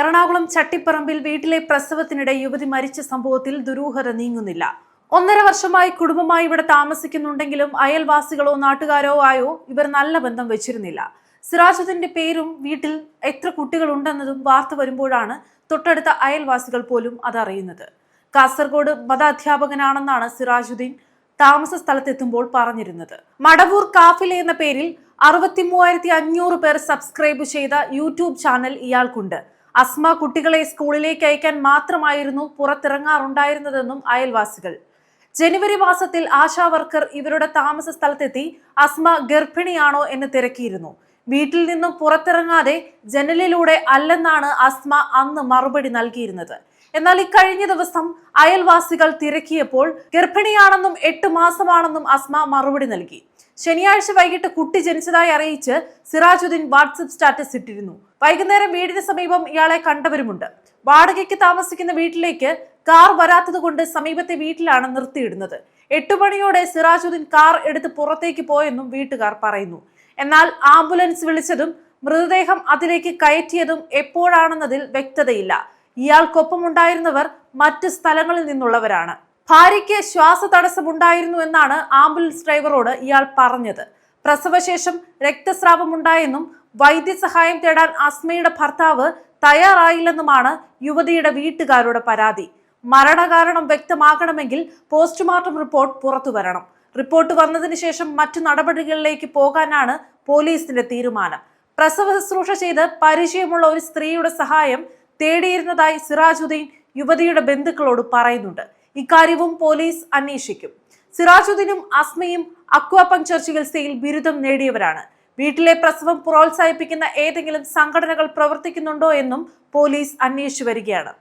എറണാകുളം ചട്ടിപ്പറമ്പിൽ വീട്ടിലെ പ്രസവത്തിനിടെ യുവതി മരിച്ച സംഭവത്തിൽ ദുരൂഹത നീങ്ങുന്നില്ല. ഒന്നര വർഷമായി കുടുംബമായി ഇവിടെ താമസിക്കുന്നുണ്ടെങ്കിലും അയൽവാസികളോ നാട്ടുകാരോ ആയോ ഇവർ നല്ല ബന്ധം വെച്ചിരുന്നില്ല. സിറാജുദ്ദീന്റെ പേരും വീട്ടിൽ എത്ര കുട്ടികളുണ്ടെന്നതും വാർത്ത വരുമ്പോഴാണ് തൊട്ടടുത്ത അയൽവാസികൾ പോലും അതറിയുന്നത്. കാസർഗോഡ് മതാധ്യാപകനാണെന്നാണ് സിറാജുദ്ദീൻ താമസ സ്ഥലത്തെത്തുമ്പോൾ പറഞ്ഞിരുന്നത്. മടവൂർ കാഫിലെ എന്ന പേരിൽ അറുപത്തി മൂവായിരത്തി അഞ്ഞൂറ് പേർ സബ്സ്ക്രൈബ് ചെയ്ത യൂട്യൂബ് ചാനൽ ഇയാൾക്കുണ്ട്. അസ്മ കുട്ടികളെ സ്കൂളിലേക്ക് അയക്കാൻ മാത്രമായിരുന്നു പുറത്തിറങ്ങാറുണ്ടായിരുന്നതെന്നും അയൽവാസികൾ. ജനുവരി മാസത്തിൽ ആശാ വർക്കർ ഇവരുടെ താമസ സ്ഥലത്തെത്തി അസ്മ ഗർഭിണിയാണോ എന്ന് തിരക്കിയിരുന്നു. വീട്ടിൽ നിന്നും പുറത്തിറങ്ങാതെ ജനലിലൂടെ അല്ലെന്നാണ് അസ്മ അന്ന് മറുപടി നൽകിയിരുന്നത്. എന്നാൽ ഇക്കഴിഞ്ഞ ദിവസം അയൽവാസികൾ തിരക്കിയപ്പോൾ ഗർഭിണിയാണെന്നും എട്ട് മാസമാണെന്നും അസ്മ മറുപടി നൽകി. ശനിയാഴ്ച വൈകിട്ട് കുട്ടി ജനിച്ചതായി അറിയിച്ച് സിറാജുദ്ദീൻ വാട്സപ്പ് സ്റ്റാറ്റസ് ഇട്ടിരുന്നു. വൈകുന്നേരം വീടിന് സമീപം ഇയാളെ കണ്ടവരുമുണ്ട്. വാടകയ്ക്ക് താമസിക്കുന്ന വീട്ടിലേക്ക് കാർ വരാത്തത് കൊണ്ട് സമീപത്തെ വീട്ടിലാണ് നിർത്തിയിടുന്നത്. എട്ടു മണിയോടെ സിറാജുദ്ദീൻ കാർ എടുത്ത് പുറത്തേക്ക് പോയെന്നും വീട്ടുകാർ പറയുന്നു. എന്നാൽ ആംബുലൻസ് വിളിച്ചതും മൃതദേഹം അതിലേക്ക് കയറ്റിയതും എപ്പോഴാണെന്നതിൽ വ്യക്തതയില്ല. ഇയാൾക്കൊപ്പമുണ്ടായിരുന്നവർ മറ്റ് സ്ഥലങ്ങളിൽ നിന്നുള്ളവരാണ്. ഭാര്യയ്ക്ക് ശ്വാസ തടസ്സമുണ്ടായിരുന്നു എന്നാണ് ആംബുലൻസ് ഡ്രൈവറോട് ഇയാൾ പറഞ്ഞത്. പ്രസവശേഷം രക്തസ്രാവമുണ്ടായെന്നും വൈദ്യസഹായം തേടാൻ അസ്മയുടെ ഭർത്താവ് തയ്യാറായില്ലെന്നുമാണ് യുവതിയുടെ വീട്ടുകാരുടെ പരാതി. മരണകാരണം വ്യക്തമാകണമെങ്കിൽ പോസ്റ്റ്മോർട്ടം റിപ്പോർട്ട് പുറത്തു വരണം റിപ്പോർട്ട് വന്നതിന് ശേഷം മറ്റു നടപടികളിലേക്ക് പോകാനാണ് പോലീസിന്റെ തീരുമാനം. പ്രസവ ശുശ്രൂഷ ചെയ്ത് പരിചയമുള്ള ഒരു സ്ത്രീയുടെ സഹായം തേടിയിരുന്നതായി സിറാജുദ്ദീൻ യുവതിയുടെ ബന്ധുക്കളോട് പറയുന്നുണ്ട്. ഇക്കാര്യവും പോലീസ് അന്വേഷിക്കും. സിറാജുദ്ദീനും അസ്മയും അക്വാപങ്ചർ ചികിത്സയിൽ ബിരുദം നേടിയവരാണ്. വീട്ടിലെ പ്രസവം പ്രോത്സാഹിപ്പിക്കുന്ന ഏതെങ്കിലും സംഘടനകൾ പ്രവർത്തിക്കുന്നുണ്ടോ എന്നും പോലീസ് അന്വേഷിച്ചു വരികയാണ്.